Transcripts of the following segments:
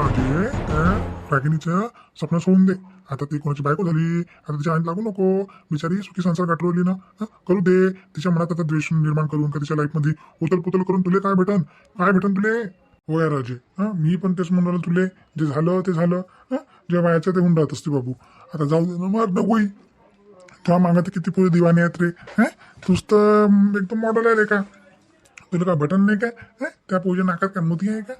राजे त्या रागिणीच्या स्वप्न सोडून दे. आता ती कोणाची बायको झाली आता तिच्या आईत लागू नको. बिचारी सुखी संसार गाठवली ना करू दे. तिच्या मनात आता द्वेष निर्माण करून का तिच्या लाईफमध्ये उतल पुतल करून तुले काय भेटन? काय भेटन तुले? हो या राजे हा मी पण तेच म्हणून तुले. जे झालं ते झालं. हं? जे व्हायचं ते होऊन राहत असते बाबू. आता जाऊ दे ना मग नकोई तेव्हा मागं तर किती पुढे दिवाने आहेत रे. हं तूच तर एकदम मॉडेल आहे रे का? तुला काय बटन नाही काय त्या पोरीच्या नाकात काय मोती आहे का?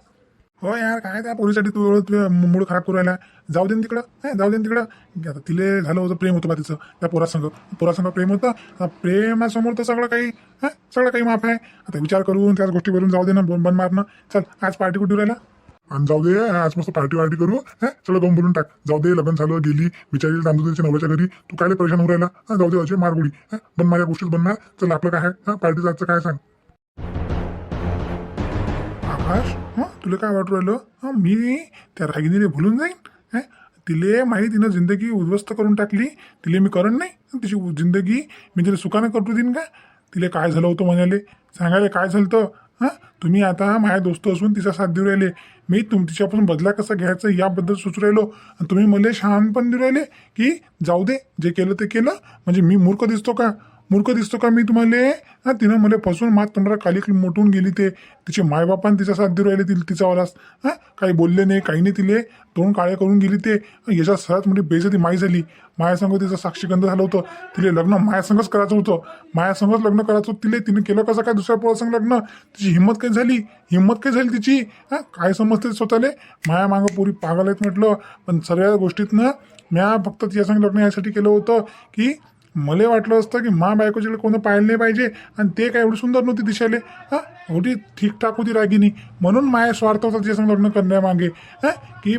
हो यार काय त्या पोरीसाठी तू एवढं मूड खराब करू राहिला? जाऊ दे ना तिकडं. हं, जाऊ दे ना तिकडं. आता तिले झालं होतं प्रेम होतं बा तिचं त्या पोरासंग. पोरासंग प्रेम होतं. आता प्रेमासमोर तर सगळं काही हं, सगळं काही माफ आहे. आता विचार करून त्याच गोष्टीवरून जाऊ दे ना बन मारणं. चल आज पार्टी कुठे राहिला? आणि जाऊ दे आज मस्त पार्टी वार्टी करू. हे सगळं गम बोलून टाक. जाऊ दे लग्न झालं गेली बिचारी तांदूळच्या नवऱ्याच्या घरी. तू काय परेशान होऊ राहिला? हा जाऊ दे अजय मारगुडी बन माझ्या गोष्टीत बनणार चल आपलं काय आहे? पार्टी जायचं काय सांग. आकाश तुला काय वाटू राहिलं? हं मी त्या रागिनीने भुलून जाईन हं? तिले माहिती तिनं जिंदगी उद्ध्वस्त करून टाकली तिले मी करण नाही. तिची जिंदगी मी तिला सुखानं करू देईन का? तिला काय झालं होतं म्हणाले? सांगायला काय झालं तर हां? तुम्ही आता माझ्या दोस्त असून तिचा साथ देऊ राहिले. मी तुम तिच्यापासून बदला कसा घ्यायचा याबद्दल सुचू राहिलो. आणि तुम्ही मला शहाणपण देऊ राहिले की जाऊ दे जे केलं ते केलं. म्हणजे मी मूर्ख दिसतो का? मूर्ख दिसतो का मी तुम्हाला? हा तिनं मला फसून मात तोंडाला खाली मोठून गेली ते. तिचे मायबापान तिचा साथ देऊ राहिले तिला तिच्यावरच हा काही बोलले नाही काही नाही तिले. तोंड काळे करून गेली ते. याच्या सर्वात मोठी म्हणजे बेजती माई झाली. मायासंग तिचा साक्षीगंध झालं होतं. तिले लग्न मायासंगच करायचं होतं. मायासंगच लग्न करायचं होतं तिले. तिने केलं कसं काय दुसऱ्या पोरासंग लग्न? तिची हिंमत काय झाली? हिंमत काय झाली तिची? हा काय समजते स्वतःले? माया मागं पुरी पागल आहेत म्हटलं. पण सगळ्या गोष्टीतनं म्या फक्त तिच्यासंग लग्न यासाठी केलं होतं की मला वाटलं असतं की मा बायकोच्याकडे कोणतं पाहायला नाही पाहिजे आणि ते काय एवढी सुंदर नव्हती दिशाले हा एवढी ठीकठाक होती रागिनी. म्हणून माया स्वार्थ होता तिच्यासंग लग्न करण्यामागे. हा की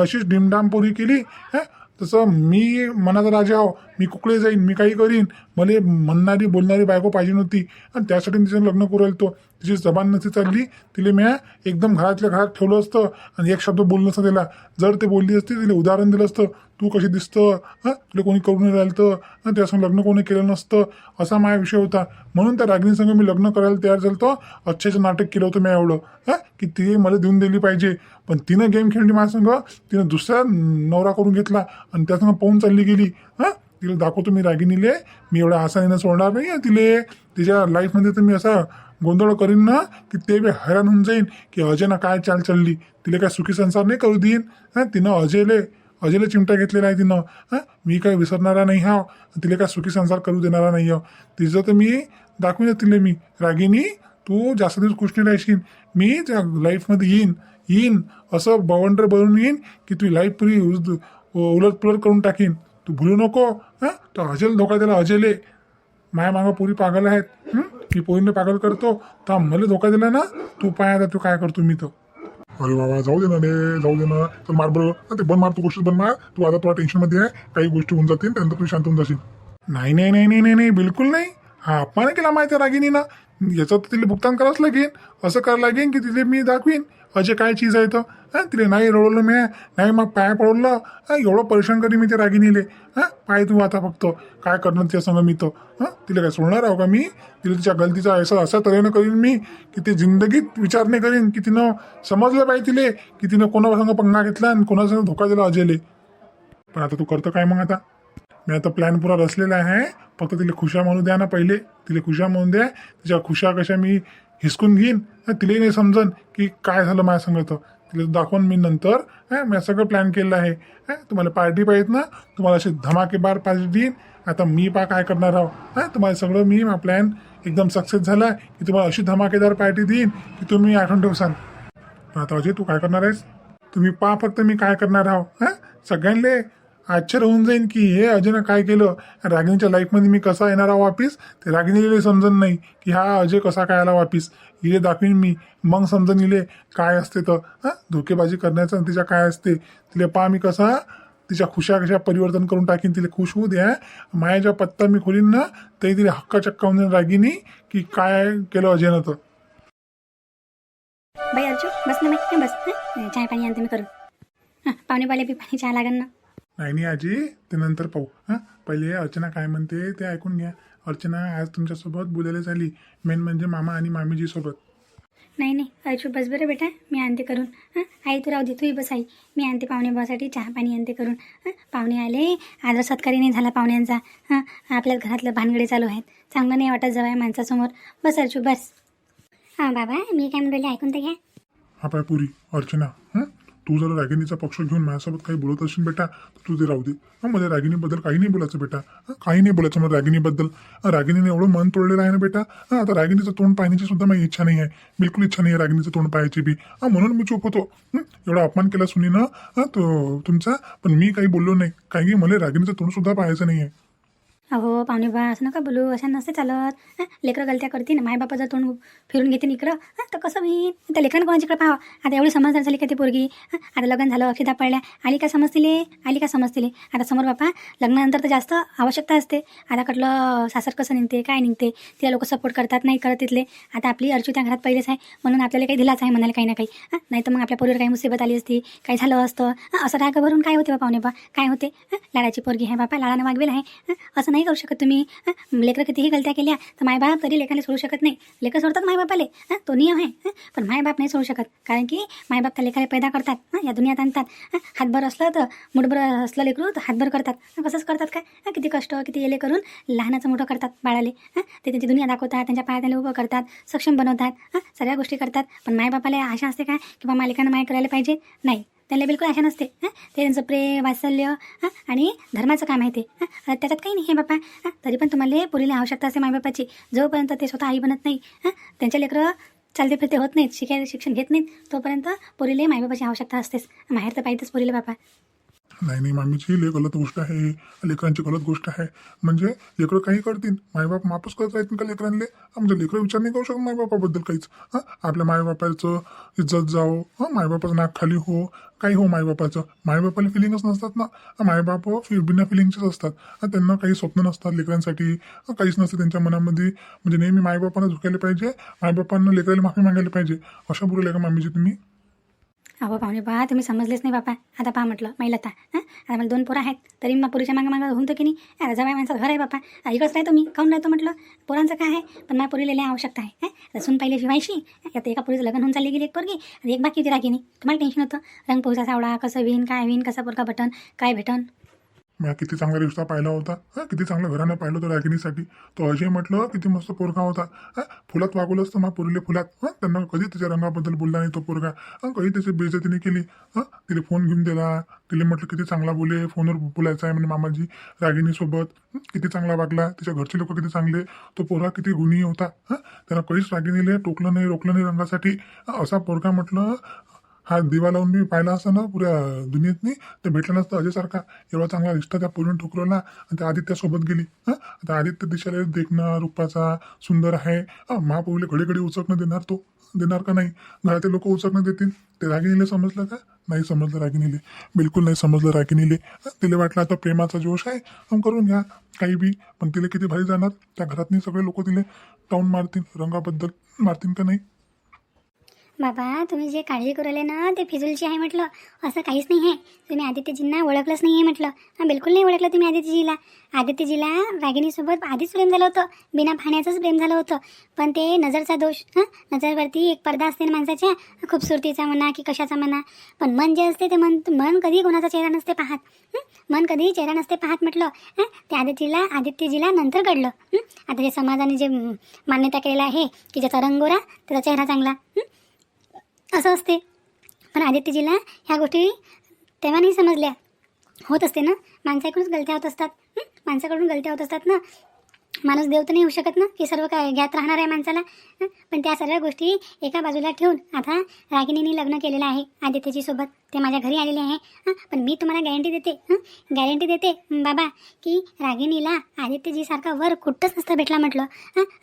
अशीच डिमडाम केली. हा तसं मी मनाचा राजा आहो. मी कुकडे जाईन मी काही करीन. मला म्हणणारी बोलणारी बायको पाहिजे नव्हती. आणि त्यासाठी तिचं लग्न करू तो तिची जबान नसती चालली तिला म्या एकदम घरातल्या घरात ठेवलं असतं आणि एक शब्द बोललं असतं त्याला जर ते बोलली असती तिला उदाहरण दिलं असतं. तू कशी दिसतं? हां? तुला कोणी करून राहिलं तर हां? त्यासंग लग्न कोणी केलं नसतं? असा माझा विषय होता. म्हणून त्या रागिनीसंग मी लग्न करायला तयार झालं तर अच्छेचं नाटक केलं होतं मी एवढं. हां? की ती मला देऊन दिली पाहिजे. पण तिनं गेम खेळली माझ्यासंग तिनं दुसरा नवरा करून घेतला आणि त्यासंग पाहून चालली गेली. हां? तिला दाखवतो मी रागिणीले. मी एवढ्या आसानीनं सोडणार नाही तिले. तिच्या लाईफमध्ये तर मी असा गोंधळ करीन ना की ते बी हैराण होऊन जाईन की अजयनं काय चाल चालली? तिला काय सुखी संसार नाही करू देईन? हाँ, तिनं अजयले, अजयला चिमटा घेतलेला आहे तिनं. हाँ, मी काय विसरणारा नाही हा तिला काय सुखी संसार करू देणारा नाही हा तिचं तर मी दाखवीन तिले मी. रागिनी, तू जास्त दिवस नाही राहशील. मी त्या लाईफमध्ये येईन येईन. असं बवंडर बनवून येईन की तुझी लाईफ पुरी उलट पुलट करून टाकीन. तू भुलू नको. हाँ तर अजयला धोका दिला, अजयले. माया मागं पुरी पागल आहेत? मी पोरीने पागल करतो. तर मला धोका दिला ना तू पाय आता तू काय करतो मी तर. अरे बाबा जाऊ दे ना रे जाऊ दे ना. तर मार बरोबर ते बन मार तू गोष्टी बन मार. तू आता तुला टेन्शनमध्ये आहे. काही गोष्टी होऊन जातील त्यानंतर तू शांत होऊन जाशील. नाही नाही नाही नाही नाही नाही बिलकुल नाही. हा अपमान केला माहिती आहे रागिनी ना याचं तर तिला भुगतान करावंच लागेल. असं करावं लागेल की तिथे मी दाखवीन. अजय काय चीज आहे तर हां तिला नाही रडवलं मी नाही मग पाय पडवलं. हां एवढं परेशान करी मी ते रागिनीले हां पाय तू आता फक्त. काय करणार ते संग मी तर हां तिला काय सोडणार आहो का मी? तिला तिच्या गलतीचा ऐसा अशा तऱ्हेनं करीन मी की ते जिंदगीत विचार नाही करीन की तिनं समजलं पाहिजे तिले की तिनं कोणासंग पंगा घेतला आणि कोणासंग धोका दिला अजयले पण आता तू करतो काय मग आता? मी आता प्लॅन पुरा रचलेला आहे. फक्त तिला खुशा म्हणू द्या ना पहिले. तिला खुशा म्हणून द्या. तिच्या खुशा कशा मी हिसकून घेईन. तिलाही नाही समजन की काय झालं माझ्या संगत तिला दाखवून मी नंतर हां मी सगळं प्लॅन केलेलं आहे. हां तुम्हाला पार्टी पाहिजेत ना. तुम्हाला अशी धमाकेबार पार्टी देईन. आता मी पा काय करणार आहो. हां तुम्हाला सगळं मी प्लॅन एकदम सक्सेस झाला की तुम्हाला अशी धमाकेदार पार्टी देईन की तुम्ही आठवण ठेवसान आता अजय तू काय करणार आहेस? तुम्ही पहा फक्त मी काय करणार आहो. हां सगळ्यांले आश्चर्य होऊन जाईन की हे अजयनं काय केलं? रागिणीच्या लाईफमध्ये मी कसा येणार आहो वापिस? ते रागिणीला समजत नाही की हा अजय कसा काय आला वापिस? इले दाखवीन मी. मग समजून इले काय असते तर? हां? धोकेबाजी करण्याचं तिच्या काय असते? तिला पहा मी कसा तिच्या खुशा कशा परिवर्तन करून टाकीन? तिला खुश होऊ द्या. मायाच्या पत्ता मी खोलीन ना? तरी तिला हक्का चक्का होऊन रागिनी की काय केलं अजयनं तर. बाई अर्जू बस ना बस पाणी आणते मी हां बी पाणी चहा लागेल ना. नाही नाही आजी ते नंतर पाहू. हां? पहिले अर्चना काय म्हणते ते ऐकून घ्या. अर्चना आज तुमच्यासोबत बोलायला झाली. मेन म्हणजे मामा आणि मामीजी सोबत. नाही नाही अर्चू बस बरं बेटा. मी आणते करून. हां? आई तू राहू दे तूही बस आई. मी आणते पाहुणे भावासाठी चहा पाणी आणते करून. हां? पाहुणे आले. आदर सत्कारही नाही झाला पाहुण्यांचा. हां? आपल्या घरातलं भानगडे चालू आहेत. चांगलं नाही वाटत जवळ माणसासमोर. बस अर्चू बस. हां बाबा मी काय म्हणले ऐकून तर घ्या. हा पाय पुरी. अर्चना. हं? तू जर रागिणीचा पक्ष घेऊन माझ्यासोबत काही बोलत असेल बेटा तर तू ते राहू दे. हं, मला रागिनीबद्दल काही नाही बोलायचं बेटा. काही नाही बोलायचं मला रागिनीबद्दल हं, रागिनीने एवढं मन तोडलेलं आहे ना बेटा. हं, आता रागिनीचं तोंड पाहण्याची सुद्धा माझी इच्छा नाही आहे. बिलकुल इच्छा नाही आहे रागिनीचं तोंड पाहायची बी. म्हणून मी चूप होतो. एवढा अपमान केला सुनीनं. ना तो तुमचा. पण मी काही बोललो नाही. काही मला रागिणीचं तोंड सुद्धा पाहायचं नाही आहे. अहो पाहुणे बा असं नका बोलू असं नसते चालत. लेकरं गलत्या करतील मायबापा जर तोंड फिरून घेते इकडं. तर कसं मी त्या लेकरांना कोणाची इकडं पाहा आता एवढी समजदार झाली का ती पोरगी? आता लग्न झालं अक्षिता पडल्या आली का समजतीले? आली का समजतिले? आता समोर बापा लग्नानंतर तर जास्त आवश्यकता असते. आता कटलं सासर कसं निघते काय निघते? तिला लोक सपोर्ट करतात नाही करत तिथले. आता आपली अर्चू त्या घरात पहिलेच आहे. म्हणून आपल्याला काही दिलाच आहे म्हणाले काही ना काही. नाही तर मग आपल्या पोरीवर काही मुसीबत आली असती काही झालं असतं. असं राग भरून काय होते बा पाहुणे बा? काय होते? लाडाची पोरगी आहे बापा लाडानं वागवेल आहे. असं नाही करू शकत तुम्ही. लेकरं कितीही गलत्या केल्या तर मायबाप तरी लेखाला सोडू शकत नाही. लेकर सोडतात मायबापाले. तो नियम आहे. पण मायबाप नाही सोडू शकत. कारण की मायबाप त्या लेखाला पैदा करतात. या दुनियात आणतात. हातभर असलं तर मुठभर असलं लेकरू तर हातभर करतात. कसंच करतात काय किती कष्ट किती येले करून लहानाचं मोठं करतात बाळाले. ते त्यांची दुनिया दाखवतात त्यांच्या पाया त्याला उभं करतात सक्षम बनवतात. सगळ्या गोष्टी करतात. पण मायबापाला आशा असते काय की बा मालिकांना माय करायला पाहिजे? नाही. त्यांना बिलकुल आशा नसते ते त्यांचं प्रेम वात्सल्य आणि धर्माचं काम आहे ते त्याच्यात काही नाही हे बापा हां? तरी पण तुम्हाला पुरीला आवश्यकता असते मायबापाची. जोपर्यंत ते स्वतः आई बनत नाही त्यांच्या लेकरं चालते फिरते होत नाहीत शिकायला शिक्षण घेत नाहीत तोपर्यंत पुरीला मायबापाची आवश्यकता असतेच. माहेर तर पाहिजेच पुरीला बापा. नाही नाही मामीची लय गलत गोष्ट आहे. लेकरांची गलत गोष्ट आहे. म्हणजे लेकरं काही करतील. मायबाप माफच करत राहतील का लेकरांले? म्हणजे लेकरं विचार नाही करू शकत मायबापाबद्दल काहीच. हां? आपल्या मायबापाचं इज्जत जाओ हां? मायबापाचं नाक खाली हो. काही हो मायबापाचं. मायबापाला फिलिंगच नसतात ना. मायबाप फि बिना फिलिंगचेच असतात. त्यांना काही स्वप्न नसतात लेकरांसाठी. काहीच नसतं त्यांच्या मनामध्ये. म्हणजे नेहमी मायबापांना झुकायला पाहिजे. मायबापांना लेकराला माफी मागायला पाहिजे. अशा बोलू का मामीजी तुम्ही? अहो पाहुणे बा तुम्ही समजलेच नाही बापा. आता पहा म्हटलं महिलता हां? आता मला दोन पोरं आहेत. तरी मग पुरीच्या मागं मागं होऊन तो की नाही? अरे जवळ माणसं घर आहे बापा. इकडंच राहतो मी खाऊन राहतो म्हटलं? पोरांचं काय आहे? पण माझ्या पुरीला लई आवश्यकता आहे हं? सून पाहिली शिवायशी आता एका पुरीचं लग्न होऊन चालली गेली एक पोरगी. आणि एक बाकी होती रागिनी नाही तुम्हाला टेन्शन होतं? रंग पोहचा सावळा कसं विन काय विन कसा पोरका बटन काय भेटन? मी किती चांगला रिश्ता पाहिला होता. हा किती चांगलं घरानं पाहिलं होतं रागिणीसाठी. तो अजय म्हटलं किती मस्त पोरगा होता. हा फुलात वागवलं असतं मा पुरले फुलात. हा त्यांना कधी त्याच्या रंगाबद्दल बोलला नाही तो पोरगा. हा कधी त्याची बेजतीने केली. हा तिला फोन घेऊन दिला. तिला म्हटलं किती चांगला बोले फोनवर बोलायचा आहे म्हणजे मामाजी रागिणीसोबत. किती चांगला वागला. तिच्या घरचे लोक किती चांगले. तो पोरगा किती गुणी होता. हा त्यांना कधीच रागिनीले टोकलं नाही रोखलं नाही रंगासाठी. असा पोरगा म्हटलं हा दिवा लावून मी पाहिला असता ना पुऱ्या दुनियेतनी ते भेटलं नसतं अजयसारखा. एवढा चांगला रिश्ता त्या पोरीने ठोकरवला आणि त्या आदित्यासोबत गेली. हां? आता आदित्य दिशाला देखणं रूपाचा सुंदर आहे. हां महापौरले घडी घडी उचकणं देणार तो? देणार का नाही? घरातील लोक उचकणं देतील? ते रागिनीले समजलं का? नाही समजलं रागिनीले बिलकुल नाही समजलं रागिनीले तिला वाटलं आता प्रेमाचा जोश आहे. हं, करून घ्या. काही बी. पण तिला किती भारी जाणार? त्या घरातनी सगळे लोक तिले टाऊन मारतील. रंगाबद्दल मारतील का नाही? बाबा तुम्ही जे काळजी करू ना ते फिजूलची आहे म्हटलं. असं काहीच नाही आहे. तुम्ही आदित्यजींना ओळखलंच नाही आहे म्हटलं. हां बिलकुल नाही ओळखलं तुम्ही आदित्यजीला. आदित्यजीला रागिणीसोबत आधीच प्रेम झालं होतं. बिना पाहण्याचंच प्रेम झालं होतं. पण ते नजरचा दोष हां नजरवरती एक पडदा असते ना माणसाच्या खूपसुरतीचा म्हणा की कशाचा म्हणा. पण मन जे असते ते मन मन कधी कोणाचा चेहरा नसते पाहत. मन कधी चेहरा नसते पाहत म्हटलं. हां? ते आदित्यजीला आदित्यजीला नंतर घडलं आता जे समाजाने जे मान्यता केलेलं आहे की ज्याचा रंग गोरा त्याचा चेहरा चांगला. असं असते. पण आदित्यजीला ह्या गोष्टी तेव्हा नाही समजल्या. होत असते ना? माणसाकडूनच गलत्या होत असतात. माणसाकडून गलत्या होत असतात ना? माणूस देव तर नाही होऊ शकत ना? की सर्व काय ज्ञात राहणार आहे माणसाला? पण त्या सर्व गोष्टी एका बाजूला ठेवून आता रागिनीने लग्न केलेलं आहे आदित्यजीसोबत ते माझ्या घरी आलेले आहे. हां पण मी तुम्हाला गॅरंटी देते. गॅरंटी देते. बाबा की रागिणीला आदित्यजीसारखा वर कुठंच नसतं भेटला म्हटलं.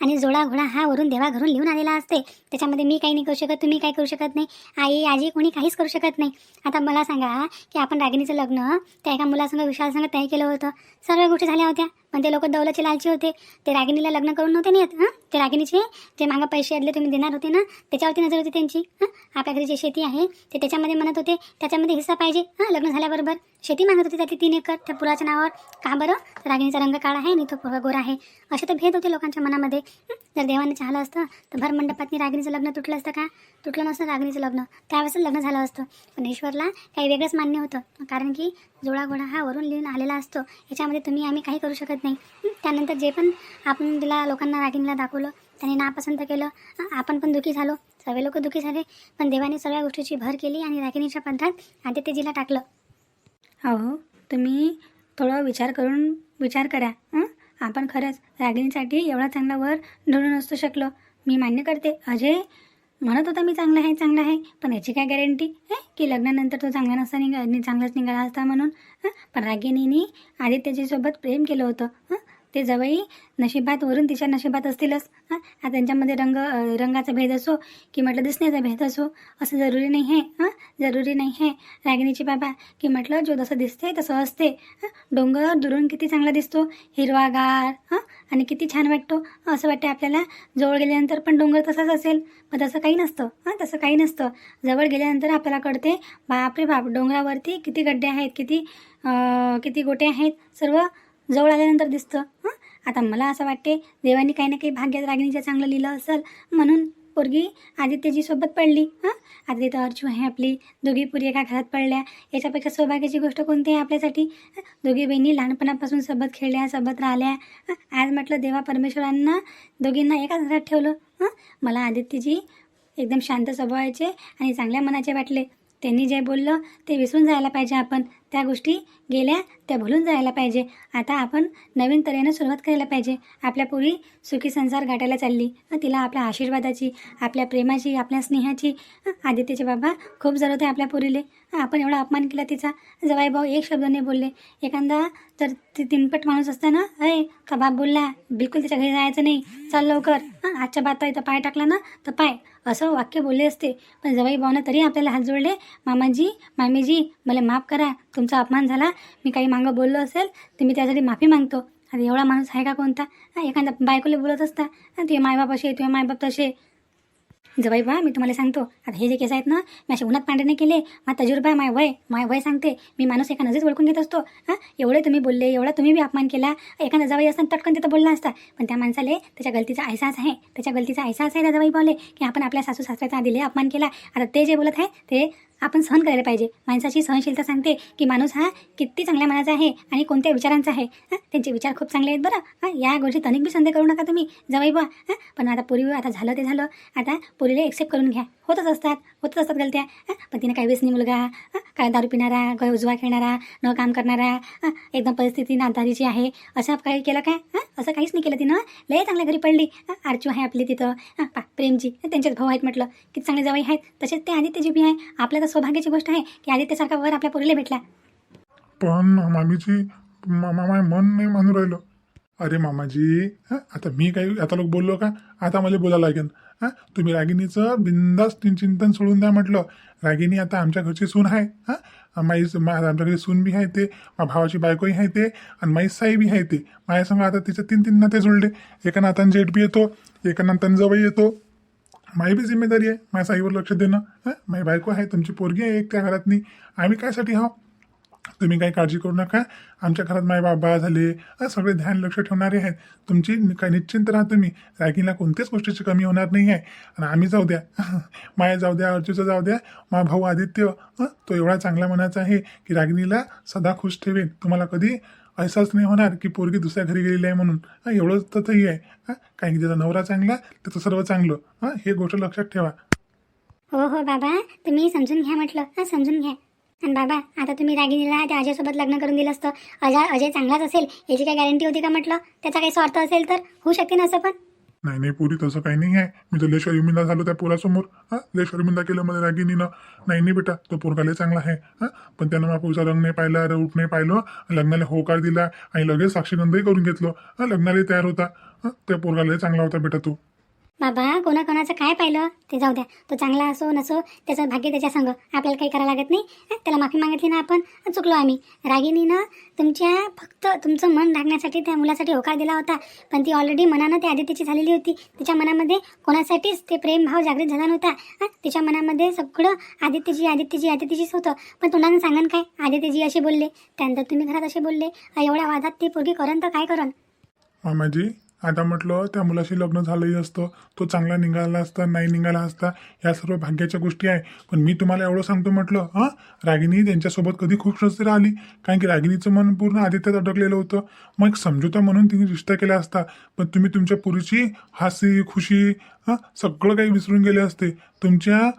आणि जोडा घोडा हा वरून देवा घरून लिहून आलेला असते. त्याच्यामध्ये मी काही नाही करू शकत तुम्ही काही करू शकत नाही. आई आजी कोणी काहीच करू शकत नाही. आता मला सांगा की आपण रागिणीचं लग्न त्या एका मुलासंग विशालसंग तय केलं होतं. सर्व गोष्टी झाल्या होत्या पण ते लोक दौलतचे लालची होते. ते रागिणीला लग्न करून नव्हते नाही हां ते रागिणीचे जे मागं पैसे आदले तुम्ही देणार होते ना त्याच्यावरती नजर होती त्यांची. हां आपल्या घरी जे शेती आहे ते त्याच्यामध्ये म्हणत होते त्याच्यामध्ये हिस्सा पाहिजे. हां लग्न झाल्याबरोबर शेती मागत होती त्याची तीन एकर त्या पुराच्या नावावर. का बरं? रागिणीचा रंग काळा आहे आणि तो गोरा आहे. असे तर भेद होते लोकांच्या मनामध्ये. जर देवाने चाहलं असतं तर भर मंडपातनी रागिणीचं लग्न तुटलं असतं का? तुटलं नसतं रागिणीचं लग्न. त्यावेळेस लग्न झालं असतं. पण ईश्वरला काही वेगळंच मान्य होतं. कारण की जोडागोडा हा वरून लिहून आलेला असतो. याच्यामध्ये तुम्ही आम्ही काही करू शकत नाही. त्यानंतर जे पण आपण तिला लोकांना रागिणीला दाखवलं त्यांनी नापसंत केलं. आपण पण दुःखी झालो. सर्व लोक दुःखी झाले पण देवाने सगळ्या गोष्टीची भर केली आणि रागिणीच्या पंथात आदित्यजीला टाकलं. अहो तुम्ही थोडा विचार करून विचार करा हं? आपण खरंच रागिणीसाठी एवढा चांगला वर ढळून नसतो शकलो. मी मान्य करते अजय म्हणत होता मी चांगला आहे चांगला आहे पण याची काय गॅरंटी आहे की लग्नानंतर तो चांगला नसता निघा चांगलाच निघाला असता म्हणून पण रागिणीने आदित्यजीसोबत प्रेम केलं होतं ते जवळही नशिबात वरून तिच्या नशिबात असतीलच. हां त्यांच्यामध्ये रंग रंगाचा भेद असो की म्हटलं दिसण्याचा भेद असो असं जरुरी नाही आहे हां जरुरी नाही आहे रागिणीची बाबा की म्हटलं जो जसं दिसते तसं असते. डोंगर दुरून किती चांगला दिसतो हिरवागार हां आणि किती छान वाटतो. असं वाटते आपल्याला. जवळ गेल्यानंतर पण डोंगर तसाच असेल पण तसं काही नसतं. हां तसं काही नसतं. जवळ गेल्यानंतर आपल्याला कळते बापरे बाप डोंगरावरती किती गड्डे आहेत किती किती गोटे आहेत. सर्व जवळ आल्यानंतर दिसतं. हां? आता मला असं वाटते देवानी काही ना काही भाग्यात रागिणीचं चांगलं लिहिलं असेल म्हणून पोरगी आदित्यजी सोबत पडली. हां? आता तिथं अर्जू आहे आपली. दोघी पुरी एका घरात पडल्या. याच्यापेक्षा सौभाग्याची गोष्ट कोणती आहे आपल्यासाठी? दोघी बहिणी लहानपणापासून सोबत खेळल्या सोबत राहिल्या. आज म्हटलं देवा परमेश्वरांना दोघींना एकाच घरात ठेवलं. हां? मला आदित्यजी एकदम शांत स्वभावाचे आणि चांगल्या मनाचे वाटले. त्यांनी जे बोललं ते विसरून जायला पाहिजे आपण. त्या गोष्टी गेल्या त्या भुलून जायला पाहिजे. आता आपण नवीन तऱ्हेनं सुरुवात करायला पाहिजे. आपल्या पूर्वी सुखी संसार गाठायला चालली. तिला आपल्या आशीर्वादाची आपल्या प्रेमाची आपल्या स्नेहाची आदित्यचे बाबा खूप जरूरत आहे आपल्या पुरीले. आपण एवढा अपमान केला तिचा. जवाई भाऊ एक शब्द नाही बोलले एखादा तर ती तिनपट माणूस असताना अय का बाप बोलला बिलकुल त्याच्या घरी जायचं नाही. चाल लवकर. आजच्या बाता इथं पाय टाकला ना तर पाय. असं वाक्य बोलले असते. पण जवाई भाऊनं तरी आपल्याला हात जोडले मामाजी मामीजी मला माफ करा तुमचा अपमान झाला मी काही मागं बोललो असेल तर मी त्यासाठी माफी मागतो. आता एवढा माणूस आहे का कोणता? एखाद्या एखादा बायकोला बोलत असता. हा, तुझे मायबाप असे तुझे मायबाप तसे. जवाई बा मी तुम्हाला सांगतो. आता हे जे केस आहेत ना मी असे उन्हात पांढरे केले. माझा तजुर्बा आहे माय वय माय वय सांगते. मी माणूस एका नजरेत ओळखून घेत असतो. हां एवढे तुम्ही बोलले एवढा तुम्ही बी अपमान केला. एखादा जवाई असताना तटकन तिथं बोलला असता. पण त्या माणसाले त्याच्या गलतीचा अहसास आहे. त्याच्या गलतीचा अहसास आहे त्या जवाई भावले की आपण आपल्या सासू सासऱ्याचा दिले अपमान केला. आता ते जे बोलत आहे ते आपण सहन करायला पाहिजे. माणसाची सहनशीलता सांगते की माणूस हा किती चांगल्या मनाचा आहे आणि कोणत्या विचारांचा आहे. त्यांचे विचार खूप चांगले आहेत बरं. हां या गोष्टी तनिक बी संदेह करू नका तुम्ही. जवाई बा हां पण आता पूर्वी आता झालं ते झालं. आता पुरीला एक्सेप्ट करून घ्या. होतच असतात होतच असतात गलत्या. पण तिने काही वेळेस नाही मुलगा काय दारू पिणारा काय उजवा खेळणारा न काम करणारा एकदम परिस्थिती नादारीची आहे. असं काही केलं काय असं काहीच नाही केलं तिनं. लय चांगल्या घरी पडली. आरचू आहे आपली तिथं. हं? पा प्रेमची त्यांच्याच भाऊ आहेत म्हटलं. किती चांगले जवाई आहेत. तसेच ते आदित्यजी बी आहे. आपल्या तर सौभाग्याची गोष्ट आहे की आदित्यसारखा वर आपल्या पोरीला भेटला. पण मामीची मामा मन नाही मानू राहिलं. अरे मामाजी आता मी काही आता लोक बोललो का? आता मला बोलायला लागेल. हां तुम्ही रागिणीचं बिंदास चिंतन सोडून द्या म्हटलं. रागिनी आता आमच्या घरची सून आहे. हां माई मा आमच्या घरी सून बी आहे ते मा भावाची बायकोही आहे ते आणि माई साई बी आहे ते. माझ्या संग आता तिच्या तीन तीन नाते जोडले एका नातान जेठ बी येतो एका नातान जवळ येतो. माझी बी जिम्मेदारी आहे माझ्या साईवर लक्ष देणं. हं? माझी बायको आहे तुमची पोरगी आहे एक त्या घरातनी आम्ही कायसाठी हा तुम्ही काही काळजी करू नका. आमच्या घरात माय बाबा झाले. सगळे ध्यान लक्ष ठेवणारे आहेत. तुमची काय निश्चिंत राहा तुम्ही. रागिनीला कोणत्याच गोष्टीची कमी होणार नाही आहे. आणि आम्ही जाऊ द्या. माया जाऊ द्या अर्जूचं जाऊ द्या. मा भाऊ आदित्य. तो एवढा चांगला मनाचा आहे की रागिनीला सदा खुश ठेवेन. तुम्हाला कधी असंच नाही होणार की पोरगी दुसऱ्या घरी गेलेली आहे म्हणून. हं, एवढंच तर तरी आहे. हं, कारण की नवरा चांगला त्याचं सर्व चांगलं. हं, हे गोष्ट लक्षात ठेवा. हो हो बाबा. तुम्ही समजून घ्या म्हटलं. हां समजून घ्या. आणि बाबा आता तुम्ही रागिणीला त्या अजयसोबत लग्न करून दिलं असतं. अजय अजय चांगलाच असेल. याची काय गॅरंटी होती का म्हटलं? त्याचा काही स्वार्थ असेल तर? होऊ शकते ना असं पण? नाही नाही पुरी तसं काही नाही आहे. मी तर लय शर्मिंदा झालो त्या पोरासमोर. हां लय शर्मिंदा केलं मला रागिनीनं. नाही नाही बेटा तो पोरगा लय चांगला आहे. हां पण त्यानं माझ्या पुढचा रंग नाही पाहिला रूप नाही पाहिलं. लग्नाला होकार दिला आणि लगेच साक्षीगंधही करून घेतलं. हां लग्नाला तयार होता. हां त्या पोरगा लय चांगला होता बेटा तू. बाबा कोणाकोणाचं काय पाहिलं? ते जाऊ द्या. तो चांगला असो नसो त्याचं भाग्य त्याच्या संग. आपल्याला काही करावं लागत नाही. त्याला माफी मागितली ना आपण चुकलो आम्ही. रागिनीनं तुमच्या फक्त तुमचं मन राखण्यासाठी त्या मुलासाठी होकार दिला होता. पण ती ऑलरेडी मनानं ते आदित्यची झालेली होती. तिच्या मनामध्ये कोणासाठीच ते प्रेमभाव जागृत झाला नव्हता. तिच्या मनामध्ये सगळं आदित्यजी आदित्यजी आदित्यजीच होतं. पण तोंडानं सांगन काय? आदित्यजी असे बोलले. त्यानंतर तुम्ही घरात असे बोलले. एवढ्या वादात ती पोरगी करण तर काय करण? मामाजी आता म्हटलं त्या मुलाशी लग्न झालंही असतं. तो चांगला निघाला असता नाही निघाला असता या सर्व भाग्याच्या गोष्टी आहे. पण मी तुम्हाला एवढं सांगतो म्हटलं हां रागिनी त्यांच्यासोबत कधी खूप नसते राहिली? कारण की रागिनीचं मन पूर्ण आदित्यात अडकलेलं होतं. मग एक समझोता म्हणून तिने रिश्ता केला असता. पण तुम्ही तुमच्या पुरीची हासी खुशी हां सगळं काही विसरून गेले असते. तुमच्या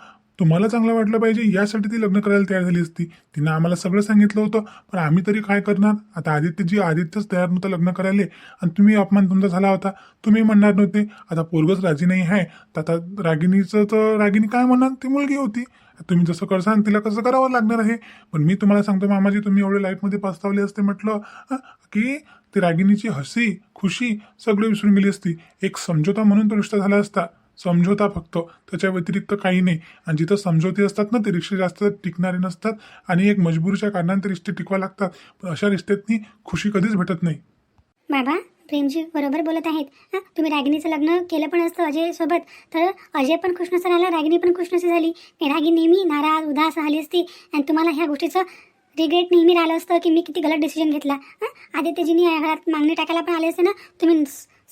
तुम्हाला चांगलं वाटलं पाहिजे यासाठी ती लग्न करायला तयार झाली असती. तिनं आम्हाला सगळं सांगितलं होतं पण आम्ही तरी काय करणार? आता आदित्यजी आदित्यच तयार नव्हतं लग्न करायला आणि तुम्ही अपमान तुमचा झाला होता. तुम्ही म्हणणार नव्हते आता पोरगच राजी नाही आहे. तर आता रागिणीचं तर रागिणी काय म्हणणार? ती मुलगी होती. तुम्ही जसं करसान तिला कसं करावं लागणार आहे? पण मी तुम्हाला सांगतो मामाजी तुम्ही एवढे लाईफमध्ये पस्तावले असते म्हटलं की ती रागिणीची हसी खुशी सगळी विसरून गेली असती. एक समझोता म्हणून तो रिश्ता झाला असता. समझोता फक्त. त्याच्या व्यतिरिक्त काही नाही. आणि जिथं समझोते असतात ना ते रिश्ते जास्त टिकणारे नसतात आणि एक मजबुरीच्या कारणाने ते रिश्ते टिकवा लागतात. पण अशा रिश्त्यातनी खुशी कधीच भेटत नाही. बाबा प्रेमजी बरोबर बोलत आहेत. हां तुम्ही रागिणीचं लग्न केलं पण असतं अजय सोबत तर अजय पण खुश नसं राहिला रागिनी पण खुश नसती झाली. नाही नेहमी नाराज उदास राहिली असती. आणि तुम्हाला ह्या गोष्टीचं रिग्रेट नेहमी राहिलं असतं की मी किती गलत डिसिजन घेतला. हां आदित्यजीनी या घरात मागणी टाकायला पण आले असते ना? तुम्ही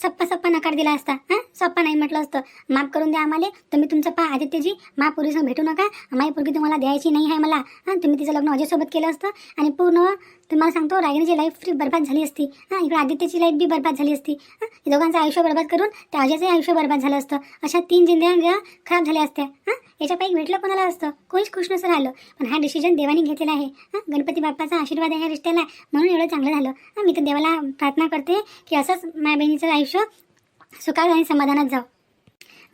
सप्पा सप्पा नकार दिला असता हां? सप्पा नाही म्हटलं असतं. माफ करून द्या आम्हाला. तुम्ही तुमचं पा आदित्यजी मा पोरीसंग भेटू नका. माई पोरगी तुम्हाला द्यायची नाही आहे मला. हां तुम्ही तिचं लग्न अजयसोबत केलं असतं आणि पूर्ण तर मला सांगतो रागिणीची लाईफ फ्री बरबाद झाली असती. हां इकडे आदित्यची लाईफ बी बरबाद झाली असती. हां या दोघांचं आयुष्य बरबाद करून त्या अजयचंही आयुष्य बरबाद झालं असतं. अशा तीन जिंदग्या खराब झाल्या असत्या. हां याच्यापैकी भेटलं कोणाला असतं? कोणीच खुश नसं राहिलं पण हा डिसिजन देवाने घेतलेला आहे. हां गणपती बाप्पाचा आशीर्वाद आहे ह्या रिश्त्याला. म्हणून एवढं चांगलं झालं. हां मी तर देवाला प्रार्थना करते की असंच माझ्या बहिणीचं आयुष्य सुखात आणि समाधानात जाऊ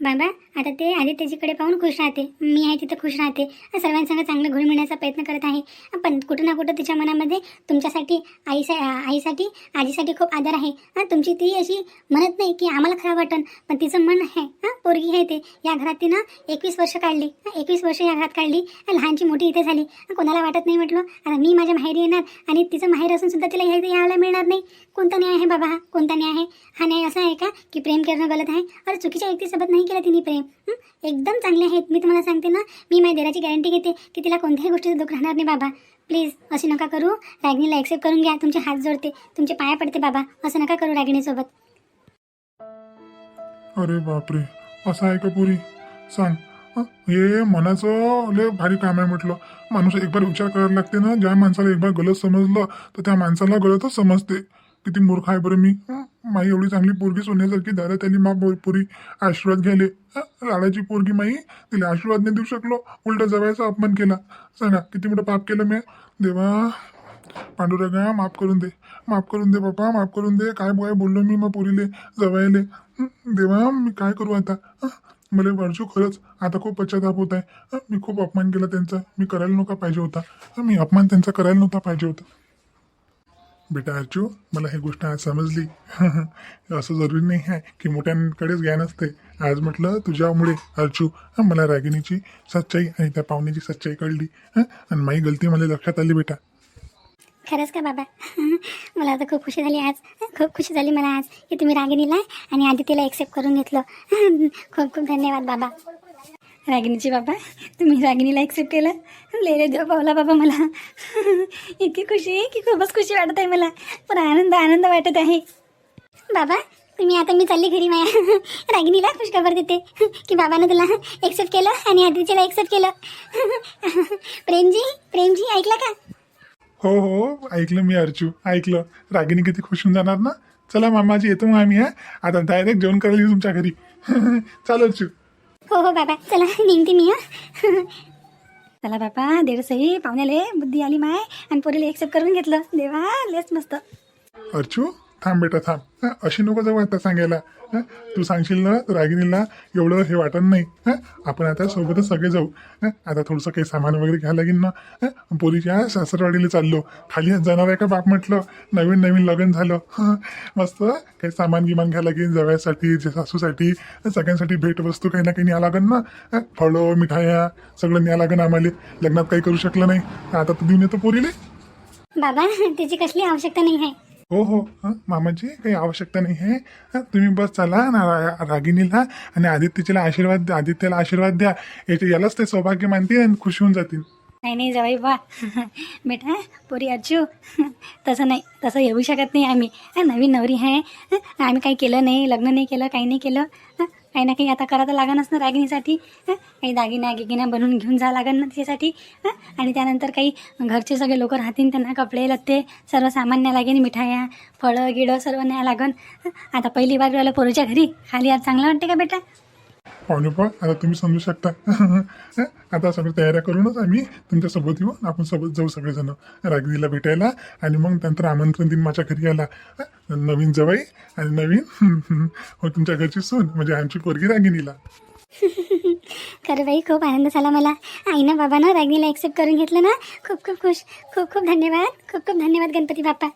बाबा आता ते आदित्यजीकडे पाहून खुश राहते. मी आहे तिथं खुश राहते. सर्वांसंग चांगलं घुळ मिळण्याचा प्रयत्न करत आहे. पण कुठं ना कुठं तिच्या मनामध्ये तुमच्यासाठी आईसा आईसाठी आजीसाठी खूप आदर आहे. हां तुमची ती अशी म्हणत नाही की आम्हाला खराब वाटन पण तिचं मन आहे. हां पोरगी आहे ते. या घरात तिनं एकवीस वर्ष काढली. एकवीस वर्ष या घरात काढली. लहानची मोठी इथे झाली. कोणाला वाटत नाही म्हटलं? आता मी माझ्या माहेरी येणार आणि तिचं माहेर असून सुद्धा तिला हे यायला मिळणार नाही. कोणता न्याय आहे बाबा? हा कोणता न्याय आहे? हा न्याय असा आहे का की प्रेम करणं गलत आहे? अरे चुकीच्या व्यक्तीसोबत नाही. केलं तिने प्रेम एकदम चांगले आहेत. मी तुम्हाला सांगते ना मी माझ्या देराची गॅरंटी घेते की तिला कोणत्याही गोष्टीचं दुःख राहणार नाही बाबा. प्लीज अशी नका करू. रागिणीला ॲक्सेप्ट करून घ्या. तुमचे हात जोडते. तुमचे पाया पडते बाबा. असं नका करू रागिणीसोबत. अरे बापरे. असं आहे का पुरी? सांग. हे? मनाचं लय भारी काम आहे म्हटलं. माणूस एक बार विचार करायला लागते ना ज्या माणसाला एक बार गलत समजलं तर त्या माणसाला गलतच समजते. किती मूर्ख आहे बरं मी. माई एवढी चांगली पोरगी सोन्यासारखी दादा त्यांनी मा पोरी आशीर्वाद घ्यायले. लाडाची पोरगी माई. तिला आशीर्वाद नाही देऊ शकलो. उलटा जवळचा अपमान केला. सांगा किती मोठं पाप केलं मी? देवा पांडुरंगा माफ करून दे. माफ करून दे बाबा माफ करून दे. काय बोय बोललो मी मग पोरीले जवायले. देवा मी काय करू आता? मला वर्षू खरंच. आता खूप पश्चाताप होत आहे. मी खूप अपमान केला त्यांचा. मी करायला नका पाहिजे होता. मी अपमान त्यांचा करायला नव्हता पाहिजे होता. बेटा अर्जू मला ही गोष्ट आज समजली. असं जरुरी नाही आहे की मोठ्यांकडेच ज्ञान असते आज म्हटलं तुझ्यामुळे अर्जू मला रागिणीची सच्चाई आणि त्या पाहुण्याची सच्चाई कळली. आणि माझी गलती मला लक्षात आली बेटा. खरंच का बाबा? मला आता खूप खुशी झाली आज. खूप खुशी झाली मला आज की तुम्ही रागिणीला आणि आदित्यला एक्सेप्ट करून घेतलं. खूप खूप धन्यवाद बाबा. रागिणीची बाबा तुम्ही रागिणीला एक्सेप्ट केलं? लेले देव पावला बाबा मला. इतकी खुशी की खूपच खुशी वाटत आहे मला. पण आनंद आनंद वाटत आहे. बाबा तुम्ही आता मी चालली घरी माया. रागिणीला खुशखबर देते. की बाबानं तुला एक्सेप्ट केलं आणि आदितीला एक्सेप्ट केलं. प्रेमजी प्रेमजी ऐकलं का? हो हो ऐकलं मी अर्जू ऐकलं. रागिनी किती खुश होऊन जाणार ना? चला मामाजी येतो मग आम्ही हा. आता डायरेक्ट जेवण करायला तुमच्या घरी. चालू अर्जू हो हो बाबा. चला निघते मी हा. चला बाबा. देडसही पाहुण्याले बुद्धी आली माय. आणि पोरीला एक्सेप्ट करून घेतलं. देवा लेच मस्त. अर्चू? थांब बेटा थांब. हं, अशी नको जाऊ आता सांगायला. तू सांगशील ना रागिनीला एवढं हे वाटत नाही. आपण आता सोबतच सगळे जाऊ. आता थोडंसं काही सामान वगैरे घ्यायला लागेल ना. हं, पोरीच्या सासरवाडीला चाललो. खाली जाणार आहे का बाप म्हटलं? नवीन नवीन लग्न झालं. मस्त. काही सामान गिमान घ्यायला लागेल जवळसाठी जे सासूसाठी सगळ्यांसाठी भेटवस्तू काही ना काही न्या लागेल ना. हं, फळं मिठाया सगळं न्या लागेल आम्हाला. लग्नात काही करू शकलं नाही. आता तू देऊन येतो पोरीले. बाबा त्याची कसली आवश्यकता नाही आहे. हो हो. हं, मामाजी काही आवश्यकता नाही आहे. तुम्ही बस चला ना रा- रागिनीला आणि आदित्यला आशीर्वाद द्या आदित्यला आशीर्वाद द्या. याच्या यालाच ते सौभाग्य मानतील आणि खुश होऊन जातील. नाही नाही जवाई बा. बेटा पोरी अच्चू तसं नाही तसं येऊ शकत नाही आम्ही. नवीन नवरी आहे. आम्ही काही केलं नाही लग्न नाही केलं काही नाही केलं. काही ना काही आता करा तर लागणच ना रागिणीसाठी. काही दागिन्या गिगिन्या बनवून घेऊन जावं लागन ना तिच्यासाठी आणि त्यानंतर काही घरचे सगळे लोक राहतील त्यांना कपडे लत्ते सर्व सामान न्या लागेल मिठाया फळं गिळं सर्व न्या लागन. आता पहिली बार आलं पोरूच्या घरी खाली आज चांगलं वाटते का बेटा? पाहुणे आता तुम्ही समजू शकता. आता सगळं तयाऱ्या करूनच आम्ही तुमच्यासोबत येऊ. आपण सोबत जाऊ सगळेजण. रागदीला भेटायला आणि मग नंतर आमंत्रण दिन माझ्या घरी आला नवीन जवाई आणि नवीन हो तुमच्या घरची सून म्हणजे आमची पोरगी रागिनीला खरं बाई खूप आनंद झाला मला. आईनं बाबानं रागिनीला ॲक्सेप्ट करून घेतलं ना. खूप खूप खुश. खूप खूप धन्यवाद. खूप खूप धन्यवाद गणपती बाप्पा.